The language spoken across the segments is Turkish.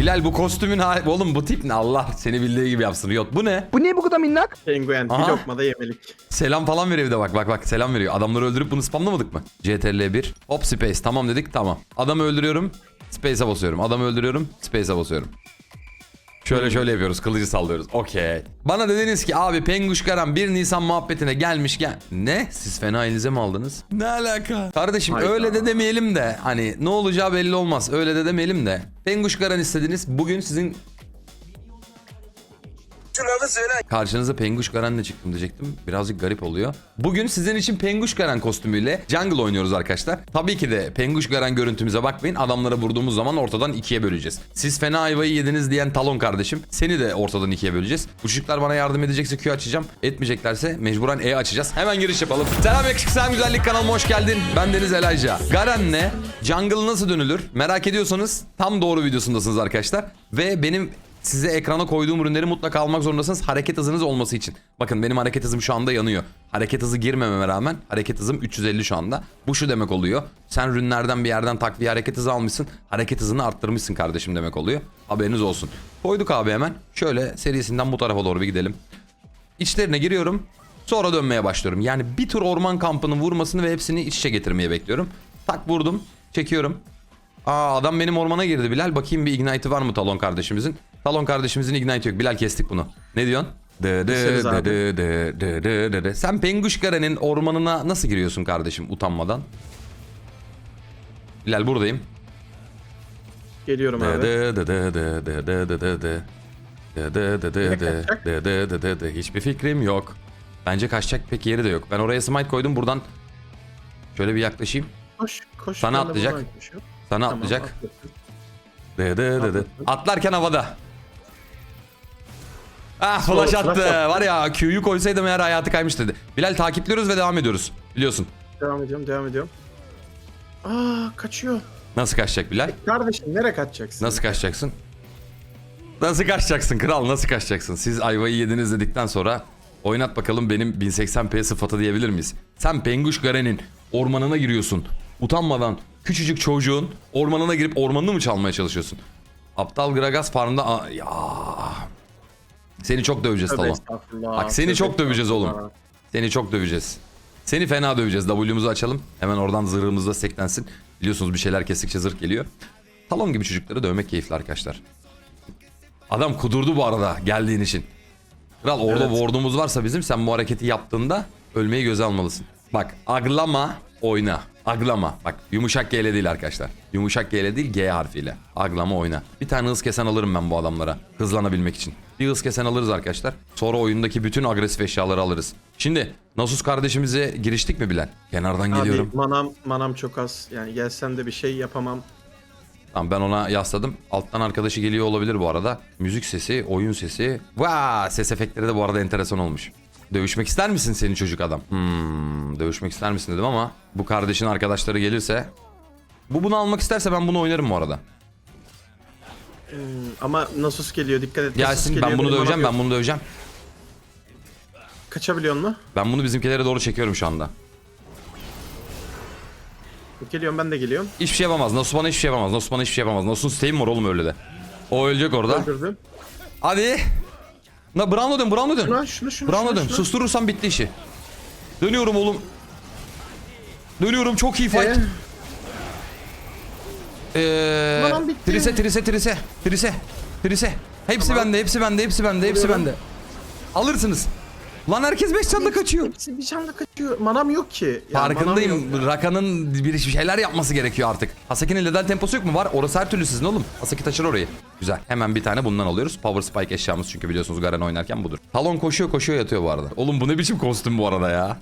Bilal bu kostümün hali... Oğlum bu tip ne? Allah seni bildiği gibi yapsın. Riot bu ne? Bu niye bu kadar minnak? Penguen bir Aha. lokmada yemelik. Selam falan veriyor bir de bak bak bak selam veriyor. Adamları öldürüp bunu spamlamadık mı? CTRL 1. Hop space tamam dedik tamam. Adamı öldürüyorum. Space'e basıyorum. Adamı öldürüyorum. Space'e basıyorum. Şöyle şöyle yapıyoruz. Kılıcı sallıyoruz. Okey. Bana dediniz ki abi Penguş Karan 1 Nisan muhabbetine gelmiş gel. Ne? Siz fena elinize mi aldınız? Ne alaka? Kardeşim Hayda. öyle de demeyelim de hani ne olacağı belli olmaz. Öyle de demeyelim de. Penguş Karan istediniz. Bugün sizin Karşınıza Penguş Garen'le çıktım diyecektim. Birazcık garip oluyor. Bugün sizin için Penguş Garen kostümüyle Jungle oynuyoruz arkadaşlar. Tabii ki de Penguş Garen görüntümüze bakmayın. Adamlara vurduğumuz zaman ortadan ikiye böleceğiz. Siz fena ayvayı yediniz diyen Talon kardeşim. Seni de ortadan ikiye böleceğiz. Bu bana yardım edecekse Q açacağım. Etmeyeceklerse mecburen E açacağız. Hemen giriş yapalım. Selam yakışık selam güzellik kanalıma hoş geldin. Ben Deniz Elijah. Garen'le Jungle nasıl dönülür? Merak ediyorsanız tam doğru videosundasınız arkadaşlar. Ve benim Size ekrana koyduğum ürünleri mutlaka almak zorundasınız hareket hızınız olması için. Bakın benim hareket hızım şu anda yanıyor. Hareket hızı girmememe rağmen hareket hızım 350 şu anda. Bu şu demek oluyor. Sen ürünlerden bir yerden takviye hareket hızı almışsın. Hareket hızını arttırmışsın kardeşim demek oluyor. Haberiniz olsun. Koyduk abi hemen. Şöyle serisinden bu tarafa doğru bir gidelim. İçlerine giriyorum. Sonra dönmeye başlıyorum. Yani bir tur orman kampının vurmasını ve hepsini iç içe getirmeye bekliyorum. Tak vurdum. Çekiyorum. Aa adam benim ormana girdi Bilal. Bakayım bir ignite'ı var mı Talon kardeşimizin? Talon kardeşimizin ignite yok. Bilal kestik bunu. Ne diyorsun? Dı dı dı dı dı dı dı dı dı. Sen Penguşgare'nin ormanına nasıl giriyorsun kardeşim utanmadan? Bilal buradayım. Geliyorum abi. dı dı dı dı dı dı dı dı dı. Dı dı dı dı dı dı dı dı dı dı. Hiçbir fikrim yok. Bence kaçacak pek yeri de yok. Ben oraya smite koydum buradan. Şöyle bir yaklaşayım. Koş koş. Sana atlayacak. Sana atlayacak. Dı dı dı dı. Atlarken havada. Ah flash attı. attı. Var ya Q'yu koysaydım eğer hayatı kaymış dedi. Bilal takipliyoruz ve devam ediyoruz. Biliyorsun. Devam ediyorum devam ediyorum. Aa kaçıyor. Nasıl kaçacak Bilal? Kardeşim nereye kaçacaksın? Nasıl kaçacaksın? Nasıl kaçacaksın kral nasıl kaçacaksın? Siz ayvayı yediniz dedikten sonra oynat bakalım benim 1080p sıfatı diyebilir miyiz? Sen Penguş Garen'in ormanına giriyorsun. Utanmadan küçücük çocuğun ormanına girip ormanını mı çalmaya çalışıyorsun? Aptal Gragas farmda... Aa, ya. Seni çok döveceğiz Tövbe Talon. estağfurullah, Bak seni tövbe çok döveceğiz oğlum. estağfurullah. Seni çok döveceğiz. Seni fena döveceğiz. W'muzu açalım. Hemen oradan zırhımız da seklensin. Biliyorsunuz bir şeyler kestikçe zırh geliyor. Talon gibi çocukları dövmek keyifli arkadaşlar. Adam kudurdu bu arada geldiğin için. Kral orada Evet. ward'umuz varsa bizim sen bu hareketi yaptığında ölmeyi göze almalısın. Bak aglama oyna. Aglama. Bak yumuşak G ile değil arkadaşlar. Yumuşak G ile değil G harfiyle. Aglama oyna. Bir tane hız kesen alırım ben bu adamlara. Hızlanabilmek için. Bir hız kesen alırız arkadaşlar. Sonra oyundaki bütün agresif eşyaları alırız. Şimdi Nasus kardeşimize giriştik mi bilen? Kenardan geliyorum. Abi manam manam çok az. Yani gelsem de bir şey yapamam. Tamam ben ona yasladım. Alttan arkadaşı geliyor olabilir bu arada. Müzik sesi, oyun sesi. Vaa ses efektleri de bu arada enteresan olmuş. Dövüşmek ister misin senin çocuk adam? Hmm, dövüşmek ister misin dedim ama bu kardeşin arkadaşları gelirse bu bunu almak isterse ben bunu oynarım bu arada. Hmm, ama Nasus geliyor dikkat et. Gelsin geliyor, ben bunu döveceğim ben bunu döveceğim. Kaçabiliyor mu? Ben bunu bizimkilere doğru çekiyorum şu anda. Geliyorum ben de geliyorum. Hiçbir şey yapamaz. Nasus bana hiçbir şey yapamaz. Nasus bana hiçbir şey yapamaz. Nasus'un stay'im var oğlum öyle de. O ölecek orada. Öldürdüm. Hadi. Na Brown'a dön Brown'a dön. Şuna şunu şunu. Brown'a dön. şunu. Susturursam bitti işi. Dönüyorum oğlum. Dönüyorum çok iyi fight. Ee? Eee bitti. trise trise trise trise trise. Hepsi bende, hepsi bende, hepsi bende, hepsi bende. Alırsınız. Lan herkes 5 canlı kaçıyor. Hepsi bir canlı kaçıyor. Manam yok ki. Ya, manam Farkındayım. yok. Raka'nın bir şeyler yapması gerekiyor artık. Hasaki'nin lethal temposu yok mu? Var. Orası her türlü sizin oğlum. Hasaki taşır orayı. Güzel. Hemen bir tane bundan alıyoruz. Power Spike eşyamız çünkü biliyorsunuz Garen oynarken budur. Talon koşuyor koşuyor yatıyor bu arada. Oğlum bu ne biçim kostüm bu arada ya.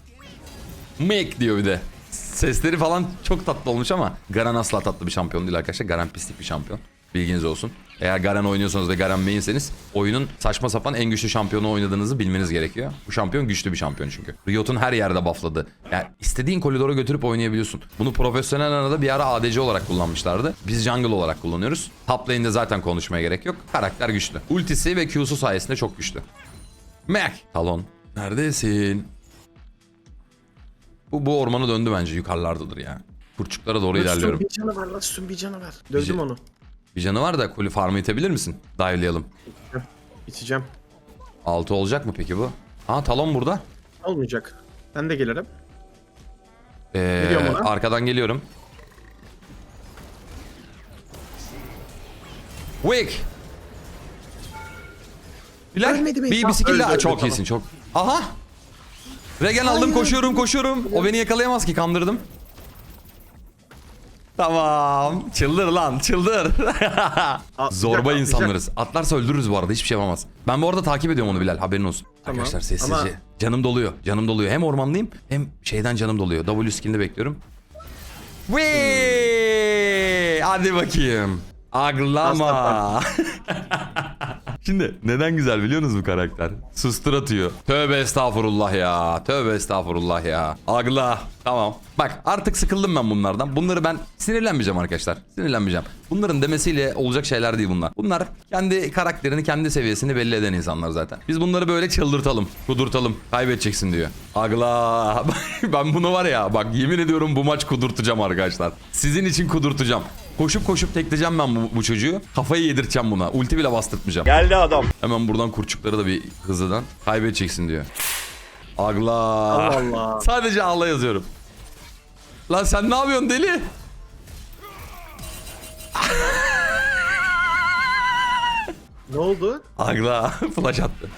Make diyor bir de. Sesleri falan çok tatlı olmuş ama Garen asla tatlı bir şampiyon değil arkadaşlar. Garen pislik bir şampiyon. Bilginiz olsun. Eğer Garen oynuyorsanız ve Garen mainseniz oyunun saçma sapan en güçlü şampiyonu oynadığınızı bilmeniz gerekiyor. Bu şampiyon güçlü bir şampiyon çünkü. Riot'un her yerde buffladı. Yani istediğin koridora götürüp oynayabiliyorsun. Bunu profesyonel arada bir ara ADC olarak kullanmışlardı. Biz jungle olarak kullanıyoruz. Top lane'de zaten konuşmaya gerek yok. Karakter güçlü. Ultisi ve Q'su sayesinde çok güçlü. Mac. Talon. Neredesin? Bu, bu ormanı döndü bence yukarılardadır ya. Kurçuklara doğru Nasus'un ilerliyorum. Bir canı var Nasus'un bir canı var. Dövdüm Bir- onu. Bir canı var da kulü farmı itebilir misin? Dive'layalım. İçeceğim. 6 olacak mı peki bu? Ha talon burada. Olmayacak. Ben de gelirim. Ee, Geliyorum ona. arkadan geliyorum. Wick. Bilal Ölmedi mi? bir Tamam, bisikletle öldü, öldü, çok tamam. iyisin çok. Aha. Regen aldım koşuyorum koşuyorum. O beni yakalayamaz ki kandırdım. Tamam. Çıldır lan çıldır. Zorba atlayacak. insanlarız. Atlarsa öldürürüz bu arada hiçbir şey yapamaz. Ben bu arada takip ediyorum onu Bilal haberin olsun. Tamam. Arkadaşlar sessizce. Ama- Canım doluyor. Canım doluyor. Hem ormandayım hem şeyden canım doluyor. W skin'de bekliyorum. Wee! Hadi bakayım. Aglama. Şimdi neden güzel biliyor musunuz bu karakter? Sustur atıyor. Tövbe estağfurullah ya. Tövbe estağfurullah ya. Agla. Tamam. Bak artık sıkıldım ben bunlardan. Bunları ben sinirlenmeyeceğim arkadaşlar. Sinirlenmeyeceğim. Bunların demesiyle olacak şeyler değil bunlar. Bunlar kendi karakterini, kendi seviyesini belli eden insanlar zaten. Biz bunları böyle çıldırtalım, kudurtalım. Kaybedeceksin diyor. Agla. ben bunu var ya bak yemin ediyorum bu maç kudurtacağım arkadaşlar. Sizin için kudurtacağım. Koşup koşup tekleyeceğim ben bu, bu çocuğu. Kafayı yedirteceğim buna. Ulti bile bastırtmayacağım. Geldi adam. Hemen buradan kurçukları da bir hızlıdan kaybedeceksin diyor. Agla. Allah Allah. Sadece ağla yazıyorum. Lan sen ne yapıyorsun deli? Ne oldu? Agla flash attı.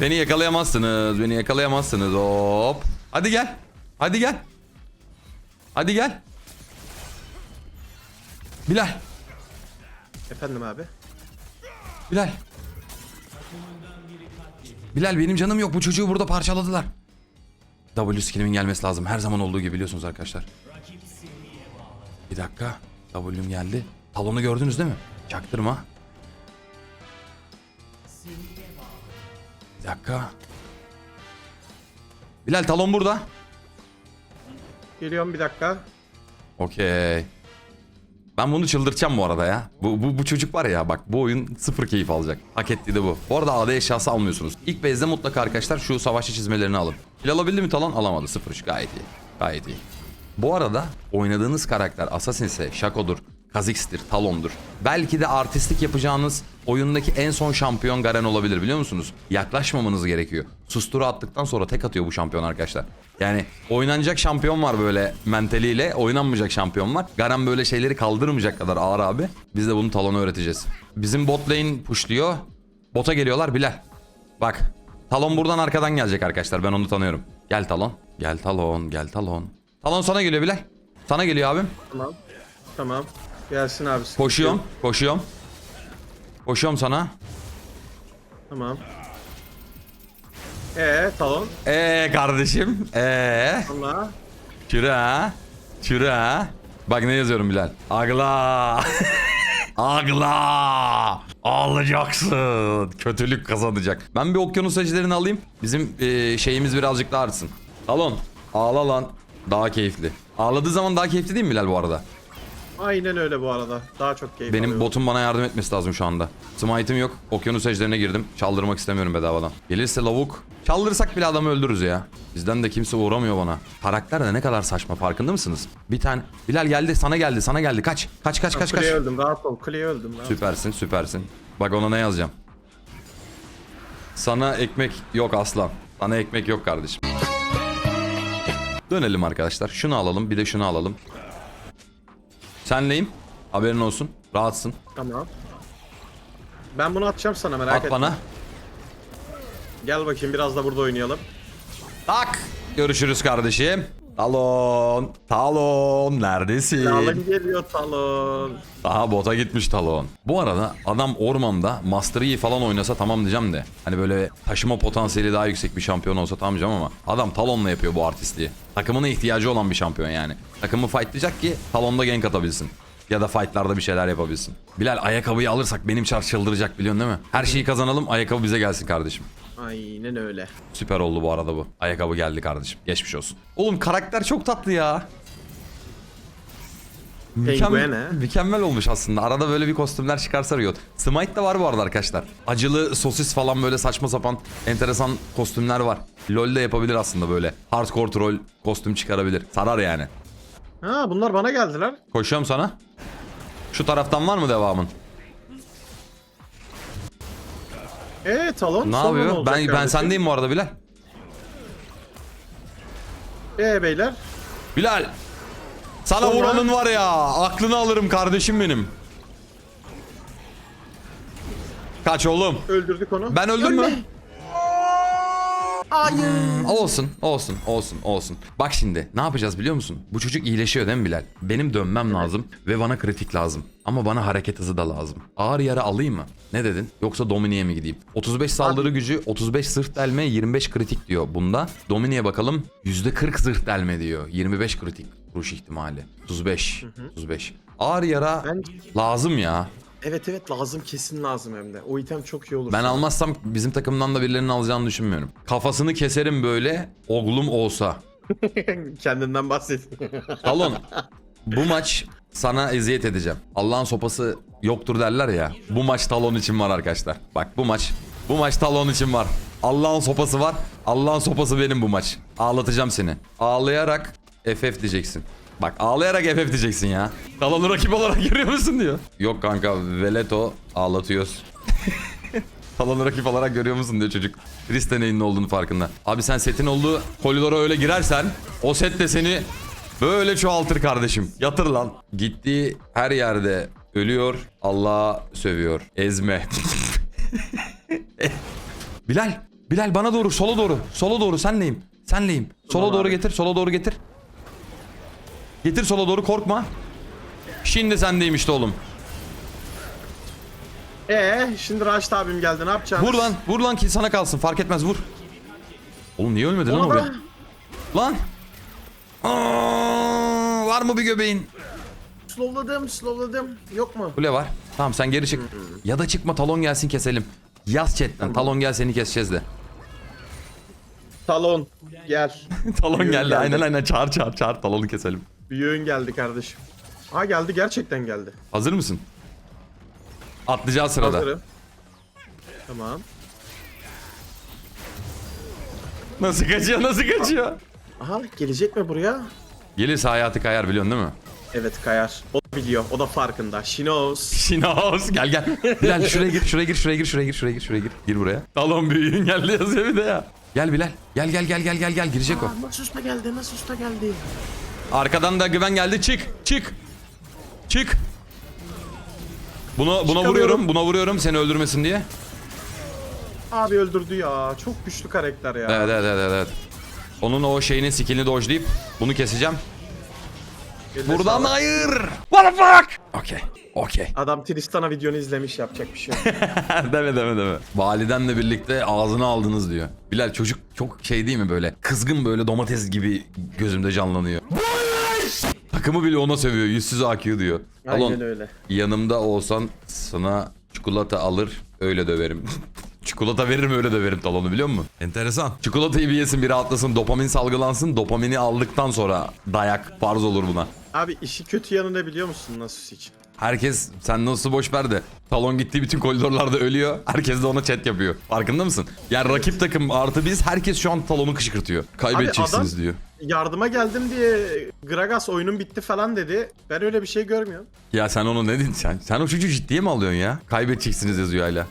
Beni yakalayamazsınız. Beni yakalayamazsınız. Hop. Hadi gel. Hadi gel. Hadi gel. Bilal. Efendim abi. Bilal. Bilal benim canım yok. Bu çocuğu burada parçaladılar. W skillimin gelmesi lazım. Her zaman olduğu gibi biliyorsunuz arkadaşlar. Bir dakika. W'm geldi. Talonu gördünüz değil mi? Çaktırma. Bir dakika. Bilal talon burada. Geliyorum bir dakika. Okey. Ben bunu çıldırtacağım bu arada ya. Bu, bu, bu çocuk var ya bak bu oyun sıfır keyif alacak. Hak ettiği de bu. Bu arada AD eşyası almıyorsunuz. İlk bezde mutlaka arkadaşlar şu savaşçı çizmelerini alın. Kill alabildi mi Talon? Alamadı. 0 gayet iyi. Gayet iyi. Bu arada oynadığınız karakter Assassin'se Shaco'dur, Kha'Zix'tir, Talon'dur. Belki de artistlik yapacağınız oyundaki en son şampiyon Garen olabilir biliyor musunuz? Yaklaşmamanız gerekiyor. Susturu attıktan sonra tek atıyor bu şampiyon arkadaşlar. Yani oynanacak şampiyon var böyle mentaliyle, oynanmayacak şampiyon var. Garen böyle şeyleri kaldırmayacak kadar ağır abi. Biz de bunu Talon'a öğreteceğiz. Bizim bot lane pushluyor. Bota geliyorlar Bilal. Bak. Talon buradan arkadan gelecek arkadaşlar. Ben onu tanıyorum. Gel Talon. Gel Talon. Gel Talon. Talon sana geliyor Bilal. Sana geliyor abim. Tamam. Tamam. Gelsin abi. sıkıntı Koşuyorum. yok. Koşuyorum. Koşuyorum sana. Tamam. Ee talon. Ee kardeşim. Ee. Allah. Çüre ha. Bak ne yazıyorum Bilal. Agla. Agla. Ağlayacaksın. Kötülük kazanacak. Ben bir okyanus ejderini alayım. Bizim e, şeyimiz birazcık daha artsın. Talon. Ağla lan. Daha keyifli. Ağladığı zaman daha keyifli değil mi Bilal bu arada? Aynen öyle bu arada. Daha çok keyif Benim alıyorum. botum bana yardım etmesi lazım şu anda. Smite'ım yok. Okyanus ejderine girdim. Çaldırmak istemiyorum bedavadan. Gelirse lavuk. Çaldırsak bile adamı öldürürüz ya. Bizden de kimse uğramıyor bana. Karakter de ne kadar saçma farkında mısınız? Bir tane Bilal geldi sana geldi sana geldi kaç. Kaç kaç kaç kaç. Kuleye öldüm. Rahat ol. Kuleye öldüm. Rahat. Süpersin süpersin. Bak ona ne yazacağım. Sana ekmek yok aslan. Sana ekmek yok kardeşim. Dönelim arkadaşlar. Şunu alalım bir de şunu alalım. Senleyim. Haberin olsun. Rahatsın. Tamam. Ben bunu atacağım sana merak At etme. bana. Gel bakayım biraz da burada oynayalım. Tak. Görüşürüz kardeşim. Talon. Talon. Neredesin? Talon geliyor talon. Daha bota gitmiş Talon. Bu arada adam ormanda Master Yi falan oynasa tamam diyeceğim de. Hani böyle taşıma potansiyeli daha yüksek bir şampiyon olsa tamam diyeceğim ama adam Talon'la yapıyor bu artistliği. Takımına ihtiyacı olan bir şampiyon yani. Takımı fightlayacak ki Talon'da gank atabilsin. Ya da fightlarda bir şeyler yapabilsin. Bilal ayakkabıyı alırsak benim çar çıldıracak biliyorsun değil mi? Her şeyi kazanalım ayakkabı bize gelsin kardeşim. Aynen öyle. Süper oldu bu arada bu. Ayakkabı geldi kardeşim. Geçmiş olsun. Oğlum karakter çok tatlı ya. He? mükemmel olmuş aslında. Arada böyle bir kostümler çıkarsa Riot. Smite de var bu arada arkadaşlar. Acılı sosis falan böyle saçma sapan enteresan kostümler var. LoL'de yapabilir aslında böyle. Hardcore troll kostüm çıkarabilir. Sarar yani. Ha bunlar bana geldiler. Koşuyorum sana. Şu taraftan var mı devamın? Eee talon. Ne sonra yapıyor? olacak Ben ben kardeşim? sendeyim bu arada Bilal. Ee beyler. Bilal. Sana Sonra? vuranın var ya. Aklını alırım kardeşim benim. Kaç oğlum. Öldürdük onu. Ben öldüm mü? Hayır. Olsun, olsun, olsun, olsun. Bak şimdi ne yapacağız biliyor musun? Bu çocuk iyileşiyor değil mi Bilal? Benim dönmem lazım ve bana kritik lazım. Ama bana hareket hızı da lazım. Ağır yara alayım mı? Ne dedin? Yoksa Dominik'e mi gideyim? 35 saldırı gücü, 35 zırh delme, 25 kritik diyor bunda. Dominik'e bakalım. %40 zırh delme diyor. 25 kritik vuruş ihtimali. 35. 35. Ağır yara Ben- lazım ya. Evet evet lazım kesin lazım hem de. O item çok iyi olur. Ben almazsam bizim takımdan da birilerinin alacağını düşünmüyorum. Kafasını keserim böyle oglum olsa. Kendinden bahset. Talon bu maç sana eziyet edeceğim. Allah'ın sopası yoktur derler ya. Bu maç Talon için var arkadaşlar. Bak bu maç bu maç Talon için var. Allah'ın sopası var. Allah'ın sopası benim bu maç. Ağlatacağım seni. Ağlayarak FF diyeceksin. Bak ağlayarak FF diyeceksin ya. Talon'u rakip olarak görüyor musun diyor. Yok kanka Veleto ağlatıyoruz. Talon'u rakip olarak görüyor musun diyor çocuk. Triste neyin ne olduğunu farkında. Abi sen setin olduğu koridora öyle girersen o set de seni böyle çoğaltır kardeşim. Yatır lan. Gittiği her yerde ölüyor. Allah'a sövüyor. Ezme. Bilal. Bilal bana doğru sola doğru. Sola doğru senleyim. Senleyim. Sola doğru getir. Sola doğru getir. Getir sola doğru korkma. Şimdi sendeyim işte oğlum. Ee şimdi Raşit abim geldi ne yapacaksın? Vur lan. Vur lan ki sana kalsın. Fark etmez vur. Oğlum niye ölmedin lan oraya? Lan. Aa, var mı bir göbeğin? Slowladım slowladım. Yok mu? Kule var. Tamam sen geri çık. Ya da çıkma talon gelsin keselim. Yaz chatten. Talon gel seni keseceğiz de. Talon gel. talon geldi. Aynen aynen çağır çağır çağır talonu keselim. Büyüğün geldi kardeşim. Ha geldi gerçekten geldi. Hazır mısın? Atlayacağı sırada. Hazırım. Tamam. Nasıl kaçıyor nasıl kaçıyor? Aha gelecek mi buraya? Gelirse hayatı kayar biliyorsun değil mi? Evet kayar. O da biliyor. O da farkında. She knows. Şinaos gel gel. Bilal şuraya gir şuraya gir şuraya gir şuraya gir şuraya gir şuraya gir. Gir buraya. Talon büyüğün geldi yazıyor bir de ya. Gel Bilal. Gel gel gel gel gel gel girecek o. Aa, Nasus da geldi. Nasus da geldi. Arkadan da güven geldi. Çık. Çık. Çık. Buna buna vuruyorum. Buna vuruyorum seni öldürmesin diye. Abi öldürdü ya. Çok güçlü karakter ya. Evet evet evet evet. Onun o şeyinin skillini dodge'layıp bunu keseceğim. Eline Buradan sağlık. hayır. What the fuck? Okey. Okey. Adam Tristan'a videonu izlemiş yapacak bir şey yok. deme deme deme. Validenle birlikte ağzını aldınız diyor. Bilal çocuk çok şey değil mi böyle? Kızgın böyle domates gibi gözümde canlanıyor. Takımı bile ona sövüyor. Yüzsüz AQ diyor. Aynen Alon öyle. yanımda olsan sana çikolata alır öyle döverim. Çikolata veririm öyle döverim talonu biliyor musun? Enteresan. Çikolatayı bir yesin bir rahatlasın dopamin salgılansın. Dopamini aldıktan sonra dayak farz olur buna. Abi işi kötü yanı ne biliyor musun Nasus için? Herkes sen nasıl boş ver de talon gittiği bütün koridorlarda ölüyor. Herkes de ona chat yapıyor. Farkında mısın? Yani rakip takım artı biz herkes şu an talonu kışkırtıyor. Kaybedeceksiniz adam- diyor. Yardıma geldim diye Gragas oyunun bitti falan dedi. Ben öyle bir şey görmüyorum. Ya sen onu ne dedin sen? Sen o çocuğu ciddiye mi alıyorsun ya? Kaybedeceksiniz yazıyor hala. Ha.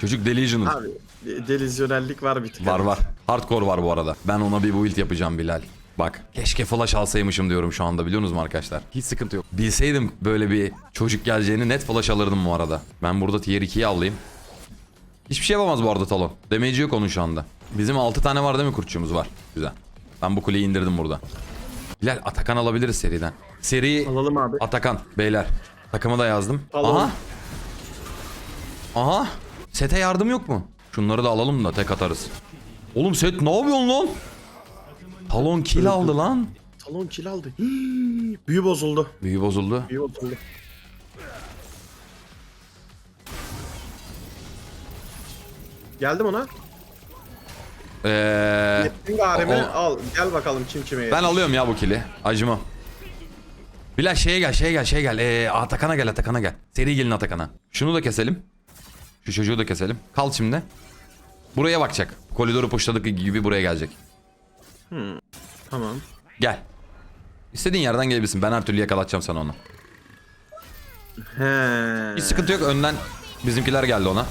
Çocuk delusional. Abi de- delizyonellik var bir tık. Var var. Hardcore var bu arada. Ben ona bir build yapacağım Bilal. Bak keşke flash alsaymışım diyorum şu anda biliyor musunuz arkadaşlar? Hiç sıkıntı yok. Bilseydim böyle bir çocuk geleceğini net flash alırdım bu arada. Ben burada tier 2'yi alayım. Hiçbir şey yapamaz bu arada Talon. Damage yok onun şu anda. Bizim 6 tane var değil mi kurtçumuz var. Güzel. Ben bu kuleyi indirdim burada. Bilal Atakan alabiliriz seriden. Seri Alalım abi. Atakan beyler. Takımı da yazdım. Alalım. Aha. Aha. Sete yardım yok mu? Şunları da alalım da tek atarız. Oğlum set ne yapıyorsun lan? Talon kill aldı lan. Talon kill aldı. Hii, Büyü bozuldu. Büyü bozuldu. Büyü bozuldu. Geldim ona. Ee, garimi o- al. Gel bakalım kim kime ben alıyorum ya bu kill'i. Acımam. Bilal şeye gel şeye gel şeye gel. Ee, Atakan'a gel Atakan'a gel. Seri gelin Atakan'a. Şunu da keselim. Şu çocuğu da keselim. Kal şimdi. Buraya bakacak. Koridoru puşladık gibi buraya gelecek. Tamam. Gel. İstediğin yerden gelebilirsin. Ben her türlü yakalatacağım sana onu. He. Hiç sıkıntı yok. Önden bizimkiler geldi ona.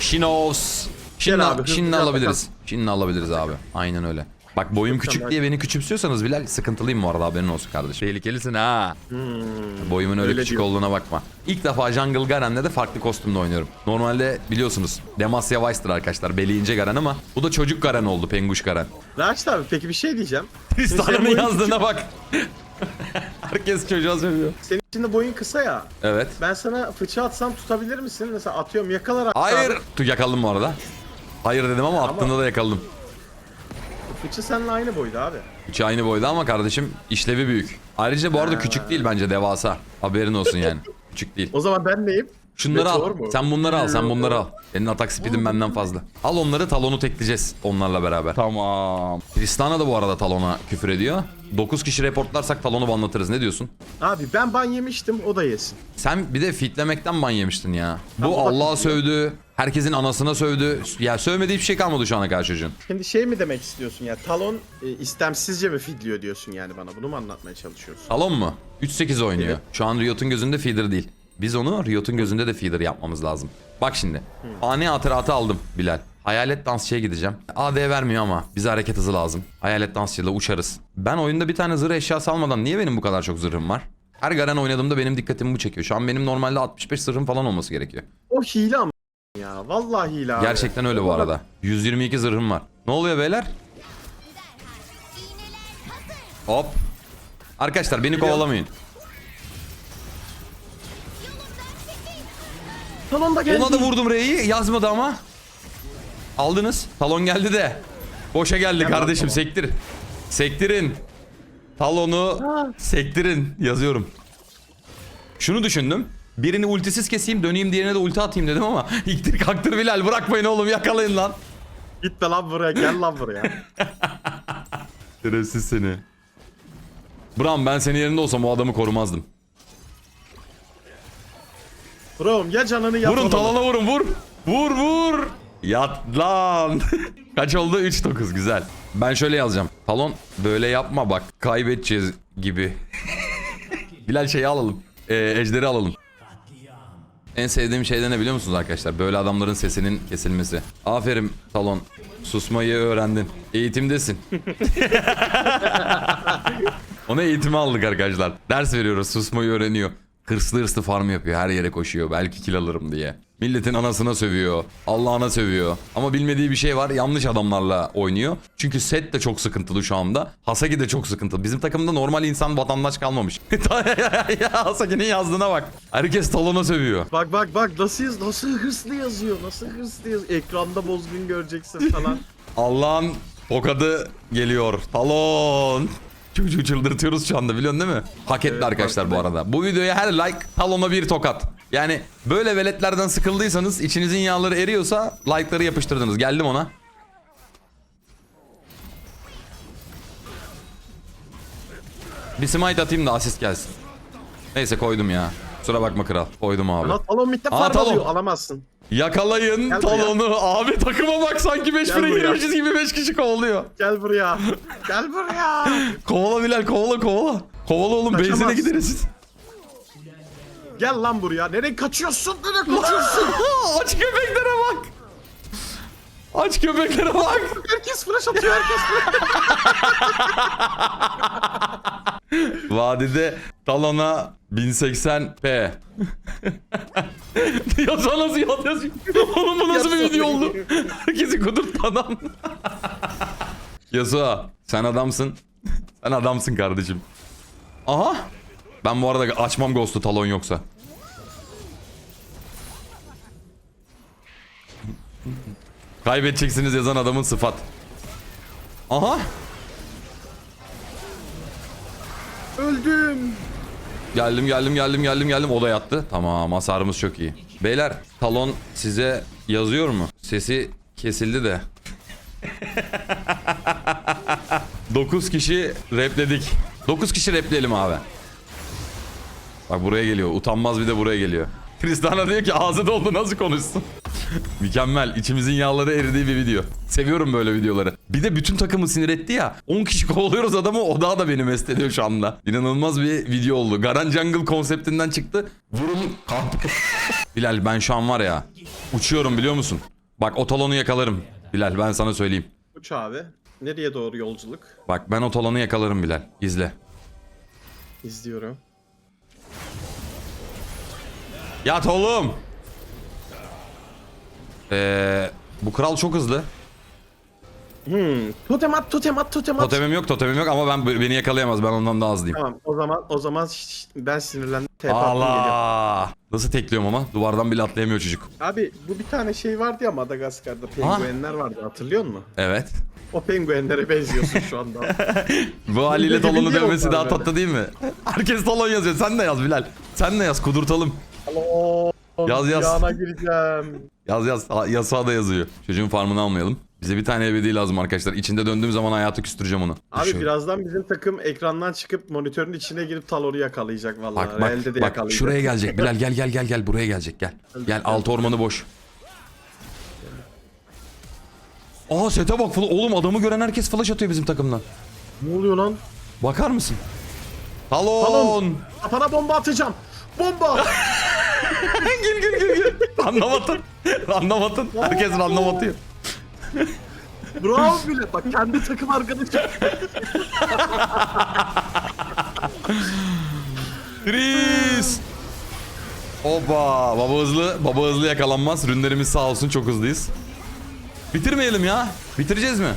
Shinos. Şimdi, Gel abi, hızlı şimdi yap alabiliriz. Şimdi alabiliriz abi. Aynen öyle. Bak boyum küçük diye beni küçümsüyorsanız Bilal sıkıntılıyım bu arada haberin olsun kardeşim. Tehlikelisin ha. Boyumun öyle, öyle küçük diyor. olduğuna bakma. İlk defa Jungle Garen'le de farklı kostümle oynuyorum. Normalde biliyorsunuz Demacia Vice'dır arkadaşlar. Beli ince Garen ama bu da çocuk Garen oldu. Penguş Garen. Raşit abi peki bir şey diyeceğim. Tristan'ın boyun yazdığına bak. Herkes çocuğa söylüyor. Senin içinde boyun kısa ya. Evet. Ben sana fıçı atsam tutabilir misin? Mesela atıyorum yakalar Hayır. Dur yakaladım bu arada. Hayır dedim ama attığında da yakaladım. Fıçı seninle aynı boyda abi. Üçü aynı boyda ama kardeşim işlevi büyük. Ayrıca bu arada küçük değil bence devasa. Haberin olsun yani. küçük değil. O zaman ben neyim? Şunları Meteor al. mu? Sen bunları al. Sen bunları al. Senin atak speed'in benden fazla. Al onları talonu tekleyeceğiz onlarla beraber. Tamam. Tristana da bu arada talona küfür ediyor. 9 kişi reportlarsak talonu banlatırız. Ne diyorsun? Abi ben ban yemiştim o da yesin. Sen bir de fitlemekten ban yemiştin ya. Bu Tamam, Allah'a sövdü. Herkesin anasına sövdü. Ya sövmediği bir şey kalmadı şu ana kadar çocuğun. Şimdi şey mi demek istiyorsun ya? Talon e, istemsizce mi fidliyor diyorsun yani bana? Bunu mu anlatmaya çalışıyorsun? Talon mu? 3-8 oynuyor. Evet. Şu an Riot'un gözünde feeder değil. Biz onu Riot'un gözünde de feeder yapmamız lazım. Bak şimdi. Ani hatıratı aldım Bilal. Hayalet dansçıya gideceğim. AD vermiyor ama bize hareket hızı lazım. Hayalet dansçıyla uçarız. Ben oyunda bir tane zırh eşyası almadan niye benim bu kadar çok zırhım var? Her Garen oynadığımda benim dikkatimi bu çekiyor. Şu an benim normalde 65 zırhım falan olması gerekiyor. O hile ama ya. Vallahi hile abi. Gerçekten öyle bu arada. 122 zırhım var. Ne oluyor beyler? Hop. Arkadaşlar beni kovalamayın. Talon da geldi. Ona da vurdum R'yi yazmadı ama. Aldınız. Talon geldi de. Boşa geldi kardeşim sektir. Sektirin. Talonu sektirin yazıyorum. Şunu düşündüm. Birini ultisiz keseyim döneyim diğerine de ulti atayım dedim ama iktir kaktır Bilal bırakmayın oğlum yakalayın lan. Gitme lan buraya gel lan buraya. Şerefsiz seni. Bram ben senin yerinde olsam o adamı korumazdım. Bro'm ya canını yat Vurun oğlum. talana vurun vur. Vur vur. Yat lan. Kaç oldu? 3-9 güzel. Ben şöyle yazacağım. Talon böyle yapma bak kaybedeceğiz gibi. Bilal şeyi alalım. Ee, ejderi alalım. En sevdiğim şey de ne biliyor musunuz arkadaşlar? Böyle adamların sesinin kesilmesi. Aferin Talon. Susmayı öğrendin. Eğitimdesin. Ona eğitimi aldık arkadaşlar. Ders veriyoruz susmayı öğreniyor. Hırslı hırslı farm yapıyor her yere koşuyor belki kill alırım diye. Milletin anasına sövüyor. Allah'ına sövüyor. Ama bilmediği bir şey var yanlış adamlarla oynuyor. Çünkü set de çok sıkıntılı şu anda. Hasagi de çok sıkıntılı. Bizim takımda normal insan vatandaş kalmamış. Hasagi'nin yazdığına bak. Herkes talona sövüyor. Bak bak bak nasıl yaz nasıl hırslı yazıyor nasıl hırslı yazıyor. Ekranda bozgun göreceksin falan. Allah'ın tokadı geliyor. Talon. Çocuğu çıldırtıyoruz şu anda biliyorsun değil mi? Hak etti Evet, arkadaşlar bu arada. Bu videoya her like talona bir tokat. Yani böyle veletlerden sıkıldıysanız içinizin yağları eriyorsa like'ları yapıştırdınız. Geldim ona. Bir smite atayım da asist gelsin. Neyse koydum ya. Kusura bakma kral. Koydum abi. Ama Talon midde Aa, farm Talon. alıyor alamazsın. Yakalayın Gel talonu. Abi takıma bak sanki 5 Gel bire buraya. girmişiz gibi 5 kişi kovalıyor. Gel buraya. Gel buraya. Kovala Bilal kovala kovala. Kovala oğlum benzine Kaçamazsın. gideriz. Gel lan buraya. Nereye kaçıyorsun? Nereye kaçıyorsun? Aç köpeklere bak. Aç köpeklere bak. herkes flash atıyor herkes flash. Vadide talona 1080p. Yazan nasıl yaz yazıyor? Oğlum bu nasıl bir video oldu? Herkesi kudurttu adam. Yasuo sen adamsın. Sen adamsın kardeşim. Aha. Ben bu arada açmam Ghost'u talon yoksa. Kaybedeceksiniz yazan adamın sıfat. Aha. Öldüm. Geldim geldim geldim geldim geldim o da yattı. Tamam hasarımız çok iyi. Beyler talon size yazıyor mu? Sesi kesildi de. 9 kişi repledik. 9 kişi repleyelim abi. Bak buraya geliyor. Utanmaz bir de buraya geliyor. Tristana diyor ki ağzı doldu nasıl konuşsun? Mükemmel. İçimizin yağları eridiği bir video. Seviyorum böyle videoları. Bir de bütün takımı sinir etti ya. 10 kişi kovalıyoruz adamı. O daha da beni mest ediyor şu anda. İnanılmaz bir video oldu. Garan Jungle konseptinden çıktı. Vurun. kalk. Bilal ben şu an var ya. Uçuyorum biliyor musun? Bak o talonu yakalarım. Bilal ben sana söyleyeyim. Uç abi. Nereye doğru yolculuk? Bak ben o talonu yakalarım Bilal. İzle. İzliyorum. Yat oğlum. Ee, bu kral çok hızlı. Hmm. Totem at, totem at, totem at. Totemim yok, totemim yok ama ben beni yakalayamaz. Ben ondan daha hızlıyım. Tamam o zaman o zaman şş, ben sinirlendim. TP. Allah! Nasıl tekliyorum ama? Duvardan bile atlayamıyor çocuk. Abi bu bir tane şey vardı ya Madagaskar'da penguenler vardı hatırlıyor musun? Evet. O penguenlere benziyorsun şu anda. Bu haliyle talonu dövmesi daha böyle. tatlı değil mi? Herkes talon yazıyor. Sen de yaz Bilal. Sen de yaz. Kudurtalım. Oo, Yaz, yaz. Yağına gireceğim. Yaz yaz. Ha, Yasağı da yazıyor. Çocuğun farmını almayalım. Bize bir tane ebedi lazım arkadaşlar. İçinde döndüğüm zaman hayatı küstüreceğim onu. Abi Şöyle. birazdan bizim takım ekrandan çıkıp monitörün içine girip Talon'u yakalayacak vallahi. Bak bak Realde de bak yakalayacak. şuraya gelecek Bilal gel gel gel gel buraya gelecek gel. Gel alt ormanı boş. Aa sete bak oğlum adamı gören herkes flash atıyor bizim takımdan. Ne oluyor lan? Bakar mısın? Talon. Talon. Kafana bomba atacağım. Bomba. gel gel gel gel. Anlamadın. Anlamadın. Herkes random atıyor. Bravo bile. Bak kendi takım arkadaşı. Chris. Oba baba hızlı baba hızlı yakalanmaz. Rünlerimiz sağ olsun çok hızlıyız. Bitirmeyelim ya. Bitireceğiz mi?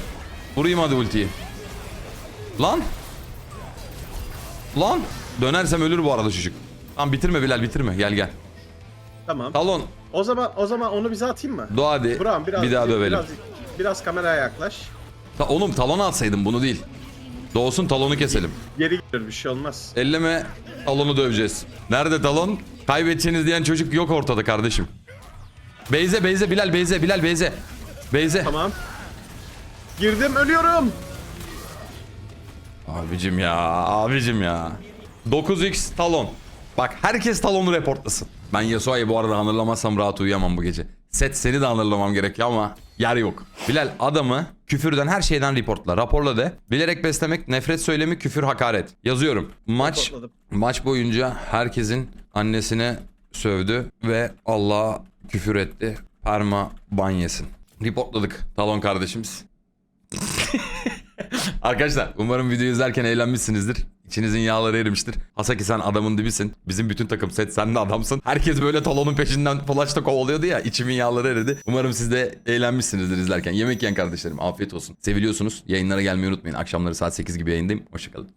Vurayım hadi ultiyi. Lan. Lan. Dönersem ölür bu arada çocuk. Tamam bitirme Bilal bitirme. Gel gel. Tamam. Talon. O zaman o zaman onu bize atayım mı? Doğa hadi. Buram biraz bir daha dövelim. Biraz, biraz kameraya yaklaş. Ta, oğlum talonu atsaydın bunu değil. Doğsun talonu keselim. Geri gelir bir şey olmaz. Elleme talonu döveceğiz. Nerede talon? Kaybedeceğiniz diyen çocuk yok ortada kardeşim. Beyze Beyze Bilal Beyze Bilal Beyze. Beyze. Tamam. Girdim ölüyorum. Abicim ya abicim ya. 9x talon. Bak herkes talonu reportlasın. Ben Yasuo'yu bu arada anırlamazsam rahat uyuyamam bu gece. Set seni de anırlamam gerekiyor ama yer yok. Bilal adamı küfürden her şeyden reportla. Raporla de. Bilerek beslemek, nefret söylemi, küfür, hakaret. Yazıyorum. Maç maç boyunca herkesin annesine sövdü ve Allah'a küfür etti. Perma ban yesin. Reportladık talon kardeşimiz. Arkadaşlar umarım videoyu izlerken eğlenmişsinizdir. İçinizin yağları erimiştir. Hasaki sen adamın dibisin. Bizim bütün takım set sen de adamsın. Herkes böyle talonun peşinden flash'ta kovalıyordu ya. İçimin yağları eridi. Umarım siz de eğlenmişsinizdir izlerken. Yemek yiyen kardeşlerim afiyet olsun. Seviliyorsunuz. Yayınlara gelmeyi unutmayın. Akşamları saat 8 gibi yayındayım. Hoşçakalın.